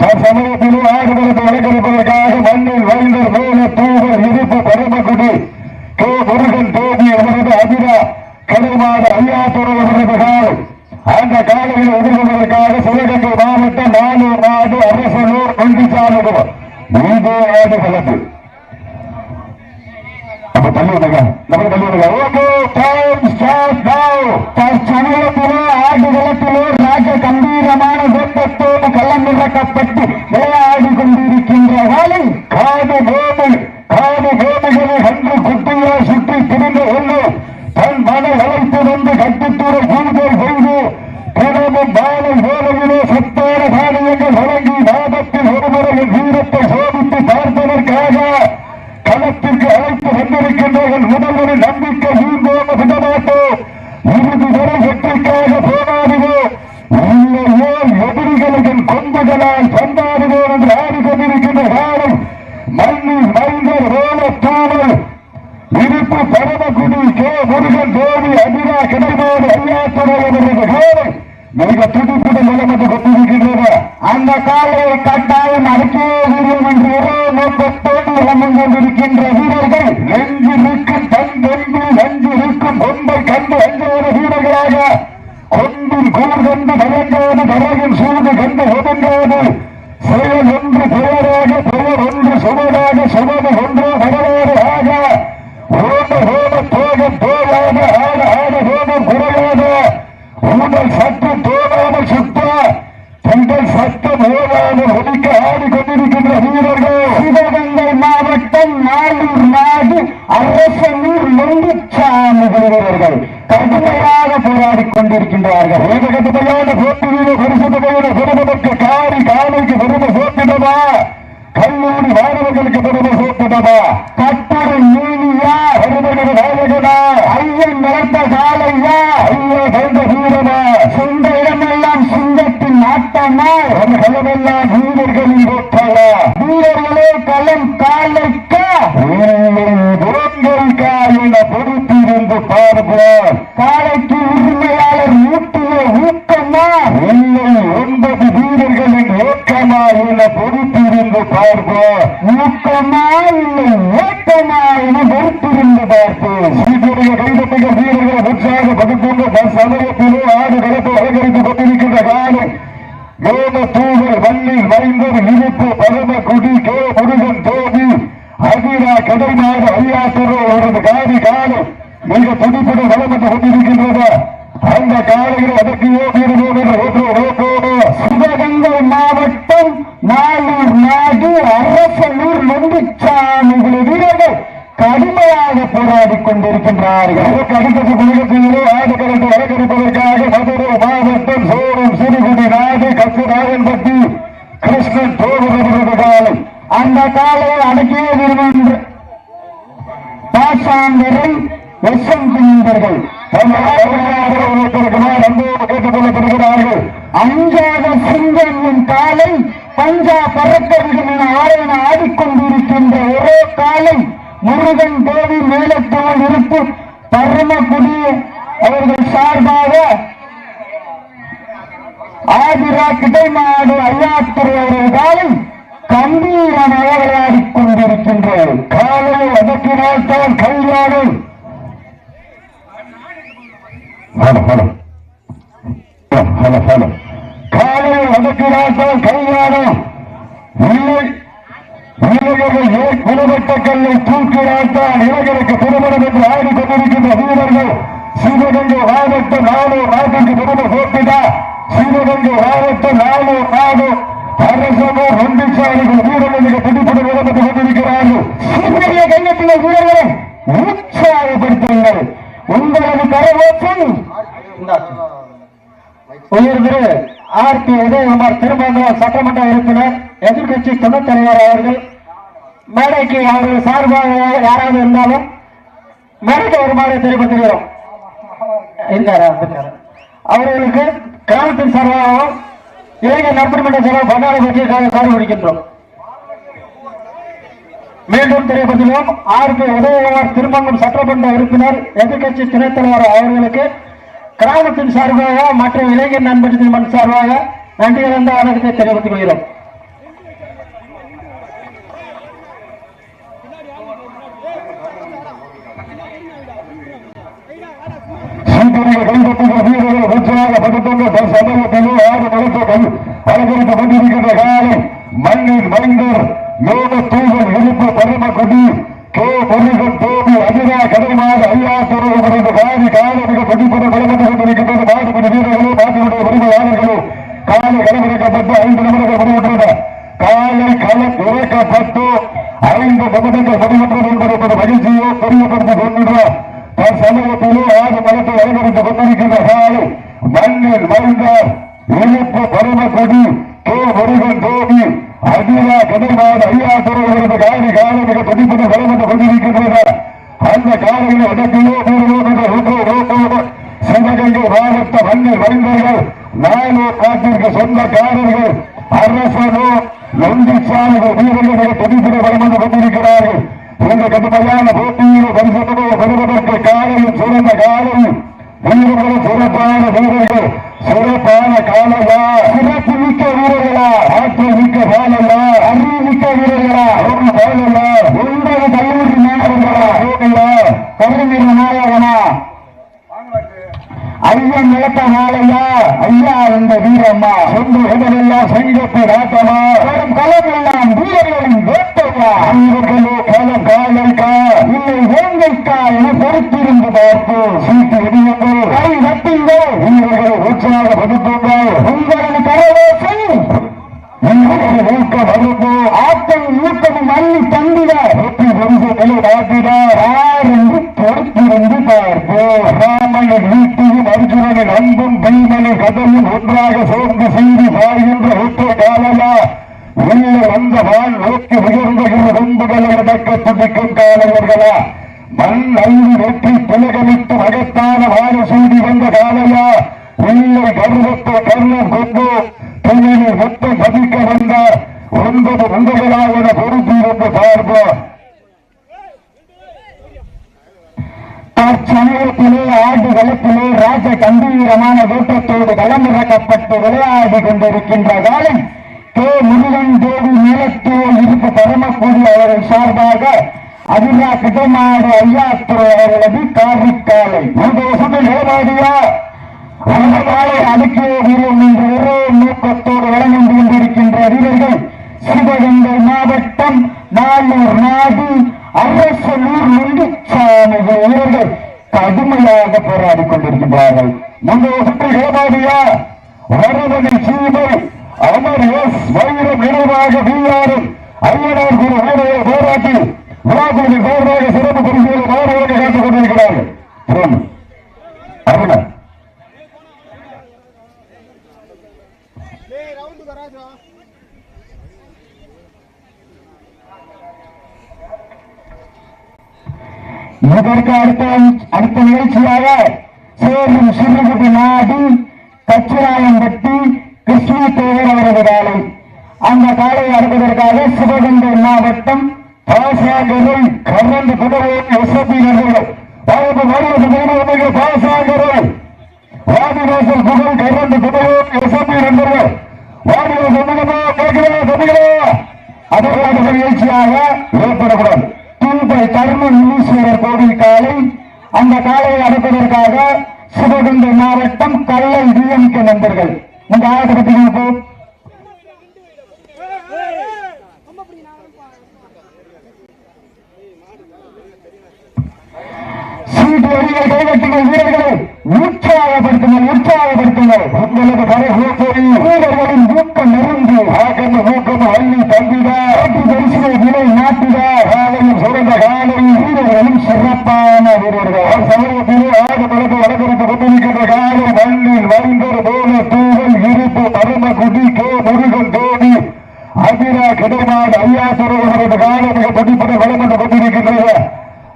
தற்சமயத்திலே ஆடுகளத்தை அலங்கரிப்பதற்காக மண்ணில் வைந்தர் வேல தூவர் இருப்பு பரமக்குடி கே முருகன் தேதி அவரது ஐயாத்துறை அவரது அந்த எதிர்கொள்வதற்காக சிவகங்கை மாவட்டம் நாடு அரசனூர் ஆடு கலப்பு அப்ப தள்ளி விடுங்க நம்ம தள்ளி விடுங்க ஓகே டைம் ஸ்டார்ட் நவ தற்சமயத்திலே ஆடுகளத்திலே ராஜ கம்பீரமான வேட்டத்தோடு களம் இறக்கப்பட்டு விளையாடி கொண்டிருக்கின்ற வேலை காடு கோடு காடு கோடுகளை கண்டு குட்டியை சுற்றி திரிந்து கொண்டு தன் மனை அழைத்து வந்து கட்டுத்துறை பூஜை செய்து தினமும் மாலை வேலையிலே சத்தான காரியங்கள் வழங்கி மாதத்தில் ஒருமுறையின் வீரத்தை சோதித்து பார்ப்பதற்காக வாய்ப்பு அழைத்து வந்திருக்கின்றவர்கள் முதல்வரின் நம்பிக்கை வீண்போக விடமாட்டோம் இறுதி வரை வெற்றிக்காக போராடுவோம் இல்லையோ எதிரிகளின் கொம்புகளால் பந்தாடுவோம் என்று ஆடிக்கொண்டிருக்கின்ற காலம் மண்ணில் மைந்தர் ரோல தூவல் இருப்பு பரமக்குடி கே முருகன் தேவி அபிரா கிடைமாடு ஐயாத்துறை அவரது காலம் மிக துடிப்புடன் நிலைமட்டு கொண்டிருக்கின்றது அந்த காலையை கட்டாயம் அடக்கிய வீரம் என்று ஒரே நோக்கத்தோடு இளமம் கொண்டிருக்கின்ற வீரர்கள் நெஞ்சு நிற்கும் தன் கொண்டு நஞ்சு நிற்கும் கொம்பை கண்டு அஞ்சுவத வீரர்களாக கொண்டும் கூர் கண்டு பயந்தோடு பறவின் சூடு கண்டு ஒதுங்கோடு செயல் ஒன்று பெயராக பெயர் ஒன்று சுமடாக சுமது ஒன்று வரலாறு ஆக ஓட ஓட போக தோலாக ஆட ஆட ஓடம் குறையாத உங்கள் சத்து சத்தம் ஒதுக்க ஆடிக்கொண்டிருக்கின்ற வீரர்கள் சிவகங்கை மாவட்டம் நாளூர் நாடு அரசனூர் நொண்டிச்சாமி வீரர்கள். கடுமையாக போராடிக் கொண்டிருக்கின்றார்கள். கடுமையான போட்டியிலே பரிசு தொகையில காரி காலைக்கு பெருமை சேர்த்திடவா கல்லூரி மாணவர்களுக்கு பெருமை சேர்த்திடவா கட்டுரை நீதியா பெருமைகள் நாயகனா? ஐயன் நடந்த காலையா ஐயா சேர்ந்த வீரனா? நாட்டமா அந்த களமெல்லாம் வீரர்களின் ஓட்டலா வீரர்களே களம் காலைக்கா துரங்களுக்கா என பொறுத்திருந்து பார்ப்போம் காலைக்கு உரிமையாளர் ஊட்டிய ஊக்கமா? இல்லை ஒன்பது வீரர்களின் ஓக்கமா என பொறுத்திருந்து பார்ப்போம் ஊக்கமா இல்லை ஓக்கமா என பொறுத்திருந்து பார்ப்போம். வீரர்களை உற்சாக பகுத்துள்ள சமயத்திலே ஆடு களத்தை அலங்கரித்துக் கொண்டிருக்கின்ற காலம் வேத தூவர் வள்ளில் மறைந்தது இருப்பு பரம குடி கே முருகன் தேவி அதிரா கடைநாடு ஐயாத்துறை அவரது காதி காலம் மிக துடிப்புடன் வளமட்டு கொண்டிருக்கின்றது அந்த காலையில் அதற்கு ஓடிடுவோம் என்ற ஒன்று நோக்கோடு சிவகங்கை மாவட்டம் நாளூர் நாடு அரசனூர் நொண்டிச்சாமி வீரர்கள் கடுமையாக போராடிக் கொண்டிருக்கின்றார்கள். அதற்கு அடுத்தது ஆடுகளத்தை அலங்கரிப்பதற்காக மதுரை மாவட்டம் சோறும் சிறுகுடி நாடு கச்சுநாயன்பட்டி கிருஷ்ணன் அந்த அடக்கிய பாசாங்கரை கேட்டுக்கொள்ளப்படுகிறார்கள் அஞ்சாத சிங்கத்தின் காலை பஞ்சா பறக்கவிடும் என ஆரண ஆடிக்கொண்டிருக்கின்ற ஒரே காலை முருகன் தேவி மேலே இருப்பு பரமக்குடி அவர்கள் சார்பாக ஆதிரா கிடைமாடு ஐயாத்துறை அவர்கள் காலை கம்பீரமாக விளையாடிக் கொண்டிருக்கின்றது காலையை அதக்கினால்தான் கல்யாணம். காலை ஹலோ. Hello hello. காலையை கல்யாணம். இல்லை இளைஞர்கள் ஏன் குணவட்ட கல்லை தூக்கினால்தான் இளைஞருக்கு திருமணம் என்று ஆடிக்கொண்டிருக்கின்ற வீரர்கள் சிவகங்கை மாவட்டம் நாலு நாட்டிற்கு பெருமை சேர்த்திடா சிவகங்கை மாவட்டம் நாலு நாடு அரசமோ அரசனூர் நம்பிச்சாலைகள் வீரர்களுக்கு பிடிப்பது விளம்பட்டு கொண்டிருக்கிறார்கள் சிறிய கண்ணத்தின வீரர்களை உற்சாகப்படுத்துங்கள். உங்களது கரவோட்டம் உயர்ந்து ஆர் பி உதயகுமார் திருமணம் சட்டமன்ற உறுப்பினர் எதிர்கட்சி துணைத் தலைவர் அவர்கள் மேடைக்கு அவர்கள் சார்பாக யாராவது இருந்தாலும் மேடைக்கு வருமாறு தெரிவித்துகிறோம் இருந்தாரா அவர்களுக்கு கிராமத்தின் சார்பாகவும் இளைஞர் நற்பணிமன்ற சார்பாக பன்னாடு பற்றிய சார்பு முடிக்கின்றோம் மீண்டும் தெரியப்பட்டுள்ளோம் ஆர் பி உதயகுமார் திருமங்கம் சட்டமன்ற உறுப்பினர் எதிர்கட்சி துணைத் தலைவர் அவர்களுக்கு கிராமத்தின் சார்பாக மற்றும் இளைஞர் நண்பர்கள் மன்ற சார்பாக நன்றி கலந்த வணக்கத்தை தெரிவித்துக் கொள்கிறோம். ஆறு மலத்துகள் அலங்கரித்துக் கொண்டிருக்கின்ற காலம் மண்ணின் மைந்தர் யோக தூவல் இருப்பு பரமக்குடி கே. முருகன் தோபி அஜிரா கடல்மாறு ஐயா துறவு காதி காலமிக பதிப்புடன் வழங்கப்பட்டு கொண்டிருக்கின்றது மாட்டுப்படி வீரர்களே மாட்டுடைய உரிமையாளர்களே காலை களமிறக்கப்பட்டு ஐந்து நிமிடங்கள் முடிவுற்றது காலை களம் இறக்கப்பட்டு ஐந்து நிமிடங்கள் முடிவுற்றது என்பதை ஒரு மகிழ்ச்சியோ தெரியப்படுத்திக் கொள்கின்றோம் சமூகத்திலே ஆறு மலத்தை அலங்கரித்துக் கொண்டிருக்கின்ற காலை மண்ணில் மைந்தார் இழுப்பு பரமக்குடி கே முருகன் தோபி அதிரா கதிர்மாடு ஐயா துறவுகிறது காலை காலை மிக துடிப்புடன் வளர்ந்து கொண்டிருக்கின்றன அந்த காலையில் அடக்கியோ மூலமோ சிவகங்கை மாவட்ட மண்ணில் வரைந்தவர்கள் நாளூர் நாட்டிற்கு சொந்தக்காரர்கள் அரசனோ நொண்டிச்சாலைகள் வீரர்கள் மிக துடிப்புடன் கொண்டிருக்கிறார்கள் இந்த கடுமையான போட்டியில் பரிசுத்தமோ பெறுவதற்கு காலையில் சிறந்த காலையில் வீரர்கள் சிறப்பான வீரர்கள் சிறப்பான காலையா சிறப்பு மிக்க வீரர்களா ஆற்றல் மிக்க காலையா அறிவு மிக்க வீரர்களா ஒரு ஒன்பது கல்லூரி மாணவர்களா ஓகையா கருவீர நாயகனா ஐயன் நிலத்த மாலையா ஐயா இந்த வீரம்மா சொந்த இடமெல்லாம் சங்கத்து நாட்டமா வரும் களம் எல்லாம் வீரர்களின் வேட்டையா? வீரர்களோ களம் காலைக்கா இல்லை வேங்கைக்கா என பொறுத்திருந்து பார்ப்பு சீட்டு இடியுங்கள். கை நட்டுங்கள் வீரர்களை உற்சாகப்படுத்துங்கள் உங்களது கரவேசை உங்களுடைய ஊக்கம் அரும்பு ஆட்டம் ஊக்கமும் அள்ளி தந்திட. வெற்றி வந்து நிலை நாட்டிட யார் என்று பொறுத்திருந்து பார்ப்போ ராமனின் வீட்டையும் அர்ஜுனனின் அன்பும் பீமனின் கதையும் ஒன்றாக சேர்ந்து செய்து பாய்கின்ற ஒற்ற காலமா உள்ள வந்த வாழ் நோக்கி உயர்ந்த கும்புகளை அடக்க துடிக்கும் காலவர்களா மண் அள்ளி வெற்றி பிளகமிட்டு மகத்தான வாழ சூடி வந்த காலையா உள்ள கர்வத்தை கர்ணம் கொண்டு தொழிலில் மொத்தம் பதிக்க வந்த ஒன்பது உண்டைகளாக என பொறுத்திருந்து பார்ப்போம் தற்சமயத்திலே ஆடு களத்திலே ராஜ கம்பீரமான வேட்டத்தோடு களமிறக்கப்பட்டு விளையாடி கொண்டிருக்கின்ற காலம் கே. முருகன் தேவி மேலத்தூர் இருப்பு பரமக்குடி அவர்கள் சார்பாக அதிரா கிட்டமாடு ஐயாத்துறை அவர்களது காவிக்காலை உதோசத்தில் ஏமாடியா அந்த காலை அடுக்கிய என்ற ஒரே நோக்கத்தோடு வழங்கி கொண்டிருக்கின்ற வீரர்கள் சிவகங்கை மாவட்டம் நாளூர் நாடு அரசலூர் முண்டிச்சாமி வீரர்கள் கடுமையாக போராடி கொண்டிருக்கின்றார்கள் முந்தைய சுற்றில் ஏமாடியா வரவனை சீமை அமர் எஸ் வைரம் நினைவாக வீராரும் ஐயனார் குரு வீரரை போராட்டி விழாக்குழுவின் சார்பாக சிறப்பு பரிசுகளை மாணவர்கள் காத்துக் கொண்டிருக்கிறார்கள். அருணா. இதற்கு அடுத்த அடுத்த நிகழ்ச்சியாக சேரும் சிறுகுடி நாடு கச்சிராயம்பட்டி கிருஷ்ண தேவர் அவரது காலை. அந்த காலை அடைவதற்காக சிவகங்கை மாவட்டம் பாசாகரை கரண்டு குதிரையின் எஸ்எப்பி நண்பர்கள் வாழ்வு வாழ்வு பாசாகரை வாதிவாசல் புகழ் கரண்டு குதிரையின் எஸ்எப்பி நண்பர்கள் வாதிவாசல் புகழோ கேட்கிறதா சொல்லுகிறோம் அதற்கான நிகழ்ச்சியாக ஏற்படக்கூடாது தூபை கர்மன் முனீஸ்வரர் கோவில் காலை. அந்த காலையை அடைப்பதற்காக சிவகங்கை மாவட்டம் கள்ளை டிஎம்கே நண்பர்கள் இந்த ஆயத்தை பற்றி பார்ப்போம். வீரர்களை உற்சாகப்படுத்துங்கள் உற்சாகப்படுத்துங்கள் உங்களுக்கு பரகோப்போரி வீரர்களின் ஊக்கம் நெருங்கி ஆக்கம் ஊக்கம் அள்ளி தந்திட பரிசுகளை விலை நாட்டிட காலையில் வீரர்களும் சிறப்பான வீரர்கள். சமூகத்திலே ஆக பழக்க வழக்கறித்துக் கொண்டிருக்கின்ற காலை மண்ணில் வந்தர் போல தூவல் இருப்பு பரம குடி கே முருகன் தோணி அபிரா கிடைமாடு ஐயா துறவர்களது காலம் மிக பதிப்புடன் வளர்ந்து கொண்டிருக்கின்றது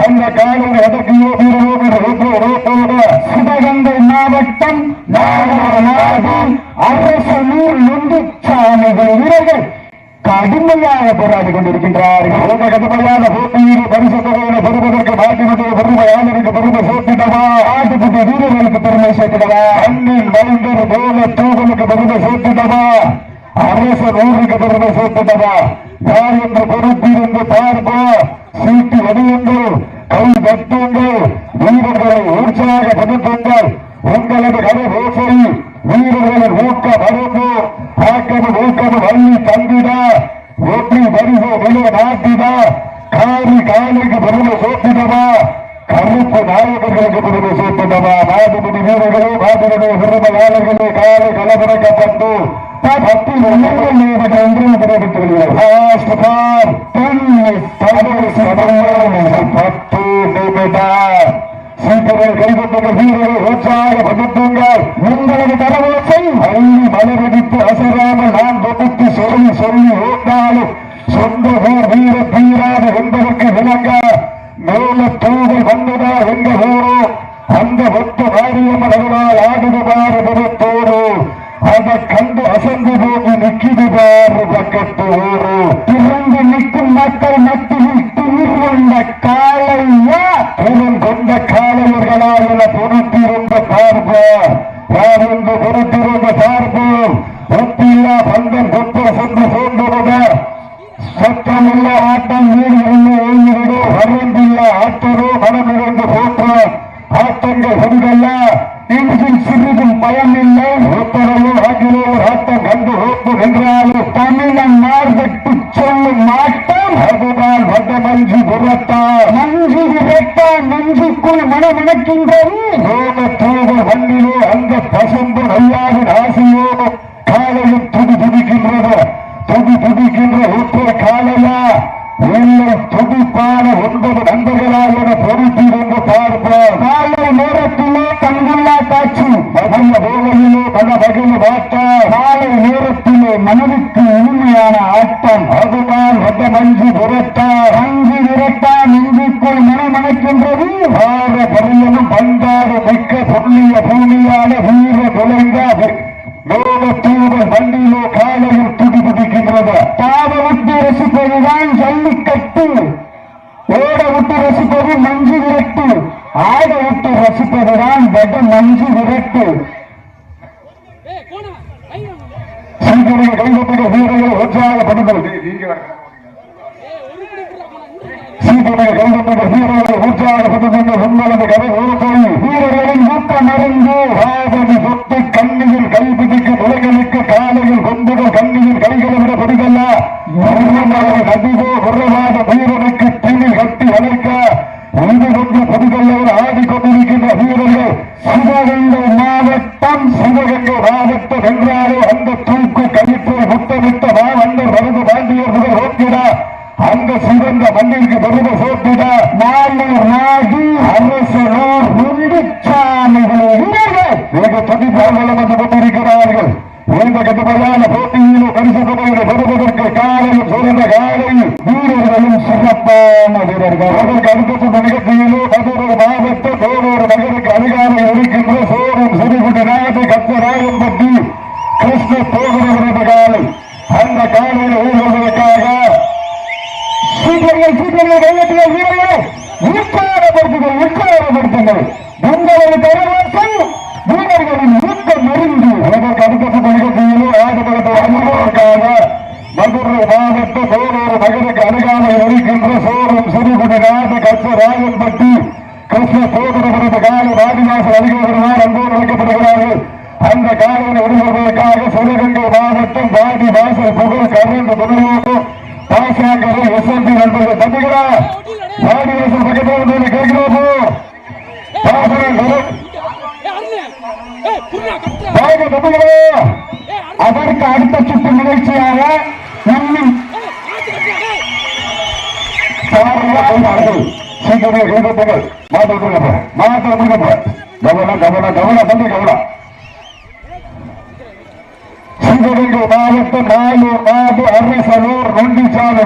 அந்த காலம் எதற்கையோ வீரரோடு சிவகங்கை மாவட்டம் அரசு நூல் நொந்து சாமிகள் வீரர்கள் கடுமையாக போராடி கொண்டிருக்கின்றார். இந்த கடுமையான போட்டியில் பரிசு தொகையினை பெறுவதற்கு நாட்டினுடைய பெருமையாளருக்கு பெருமை சேர்த்திடவா ஆட்டுக்குட்டி வீரர்களுக்கு பெருமை சேர்த்திடவா அண்ணின் மைந்தர் போல தூவலுக்கு பெருமை சேர்த்திடவா அரசர் ஊருக்கு பெருமை சேர்த்திடவா யார் என்று பொறுப்பீர் என்று பார்ப்போம் சீட்டு வடியுங்கள் கை தட்டுங்கள் வீரர்களை உற்சாகப்படுத்துங்கள். உங்களது கதை ஓசை வீரர்களின் ஊக்க மருந்து ஆக்கமும் ஊக்கமும் வள்ளி தந்திட வெற்றி பரிசு நிலை நாட்டிட காரி காலைக்கு பெருமை சேர்த்திடவா கருப்பு நாயகர்களுக்கு பெருமை சேர்த்திடவா நாடுபடி வீரர்களே நாடுபடி பெருமையாளர்களே காலை கலவரக்கப்பட்டு பத்து வெள்ளங்கள் நீதிகள் என்றும் தெரிவித்து வருகிறார் பத்து நிமிடம் சீக்கிரம் கைப்பற்ற வீரரை உற்சாகப்படுத்துங்கள் உங்களது தரவோசை அள்ளி மலரடித்து அசராமல் நான் தொகுத்து சொல்லி சொல்லி ஓட்டாலும் சொந்த ஊர் வீர தீராது என்பதற்கு விளங்க மேல தூதல் வந்ததா எங்க ஊரோ அந்த ஒத்த மாரியம்மன் அருளால் ஆடுதுபாறு முகத்தோடு அதை கண்டு அசந்து போகி நிற்கிது பக்கத்து ஊரு திறந்து நிற்கும் மக்கள் மத்தியில் துணிர் கொண்ட காலையா கொண்ட என பொறுத்திருந்த பார்ப்போம் யார் என்று பொறுத்திருந்த சார்பு ஒத்தியா பந்தம் கொத்த சென்று சேர்ந்துவிட சத்தமுள்ள ஆட்டம் வீடு இருந்து எழுந்துவிடு வரம்பில்ல ஆட்டரோ மனமிருந்து போன்ற ஆட்டங்கள் சென்றல்ல. இன்றில் சிறிதும் பயமில்லை ஒத்தரவோ ஆகிலோ ஒரு ஆட்டம் கண்டு ஓப்பு என்றாலும் நஞ்சுக்குள் மனமணக்கின்றது ஓம தூவ வண்டிலோ அந்த பசும்பு நல்லாவின் ஆசையோடு காலையில் துடி துடிக்கின்றது துடி துடிக்கின்ற ஒற்றை காலையா? இல்லை துடிப்பான ஒன்பது நண்பர்களால் என பொறுத்திருந்து பார்ப்போம் காலை நேரத்திலே கண்குள்ளா காட்சி? மகிழ வேலையிலே பல மகிழ வாட்ட காலை நேரத்திலே மனதுக்கு இனிமையான ஆட்டம். அதுதான் வட்ட மஞ்சு விரட்டா மஞ்சு விரட்டா நெஞ்சுக்குள் மனமணக்கின்றது ஆற பரியனும் பந்தாடு மிக்க புள்ளிய பூமியான வீர தொலைந்த மேல தூர வண்டியிலோ காலையில் துடி துடிக்கின்றது பாவ விட்டு ரசிப்பதுதான் ஜல்லிக்கட்டு. ஓட விட்டு ரசிப்பது மஞ்சு விரட்டு. ஆட விட்டு ரசிப்பதுதான் வட மஞ்சு விரட்டு. சீக்கிரம் கைப்பற்ற வீரர்கள் உற்சாகப்படுங்கள் சீக்கிரம் கைப்பற்ற வீரர்கள் உற்சாகப்படுங்கள் உங்களது கதை ஓசை வீரர்களின் ஊக்கம் அறிந்து ஆதவி சொத்து கண்ணியில் கைப்பிடிக்க உலகளுக்கு காலையில் கொம்புகள் கண்ணியில் கைகளை விட பிடிக்கல நதிவோ உறவாத வீரர்கள் தீனி கட்டி வளைக்க இது கொண்டு புதுகல்லவர் ஆடிக்கொண்டிருக்கின்ற வீரர்கள் சிவகங்கை மாவட்டம் சிவகங்கை மாவட்டம் என்றாலே அந்த தூக்கு கழிப்பை முத்தமிட்ட மாவண்டர் வரது பாண்டியர் முதல் ஓட்டிட அந்த சிவந்த மண்ணிற்கு பெருமை சேர்த்திட நாளை நாடு அரசனோர் முண்டிச்சாமிகள் மிக துடிப்பாளம் வந்து கொண்டிருக்கிறார்கள் இந்த கடுமையான போட்டியிலே பரிசு தொகையை பெறுவதற்கு காலையில் சிறந்த காலை வீரர்களும் சிறப்பான வீரர்கள். அதற்கு அடுத்த நிகழ்ச்சியிலே மதுரை மாவட்ட வேறொரு நகருக்கு அதிகாரம் இருக்கின்ற சோழன் சிறுகுடி நாடு கத்தராயம்பட்டி கிருஷ்ண போகிறவரது காலை. அந்த காலையில் ஊர்வதற்காக சீக்கிரங்கள் சீக்கிரங்கள் கையெழுத்துகள் வீரர்கள் உற்சாகப்படுத்துங்கள் உற்சாகப்படுத்துங்கள். உங்களது தரவாசம் வீரர்களின் ஊக்கம் அறிந்து அதற்கு அடுத்த நிகழ்ச்சியிலே ஆடுபடுத்த அனுபவதற்காக மதுரை மாவட்ட சோழர் நகருக்கு அருகாமையில் இருக்கின்ற சோழம் சிறுகுடி நாடு கச்ச ராயன்பட்டி கிருஷ்ண சோதரபுரத்து கால ராஜிவாசல் அதிகாரிகளால் அன்போடு அழைக்கப்படுகிறார்கள். அந்த காலையில் விடுபடுவதற்காக சிவகங்கை மாவட்டம் வாடி வாசல் புகழ் கருந்து துணையோடு பாசாங்கரை எஸ்எம்பி நண்பர்கள் தம்பிகளா வாடி வாசல் பக்கத்தில் கேட்கிறோம்? நண்பர்களே அதற்கு அடுத்த சுற்று நிகழ்ச்சியாக இன்னும் சீக்கிரமே கைப்பற்றுங்கள் மாற்றம் மாற்றம் கவனம் கவனம் கவனம் தம்பி கவனம் சிவகங்கை மாவட்டம் நாலூர் நாடு அரசலூர் நொண்டிச்சாலை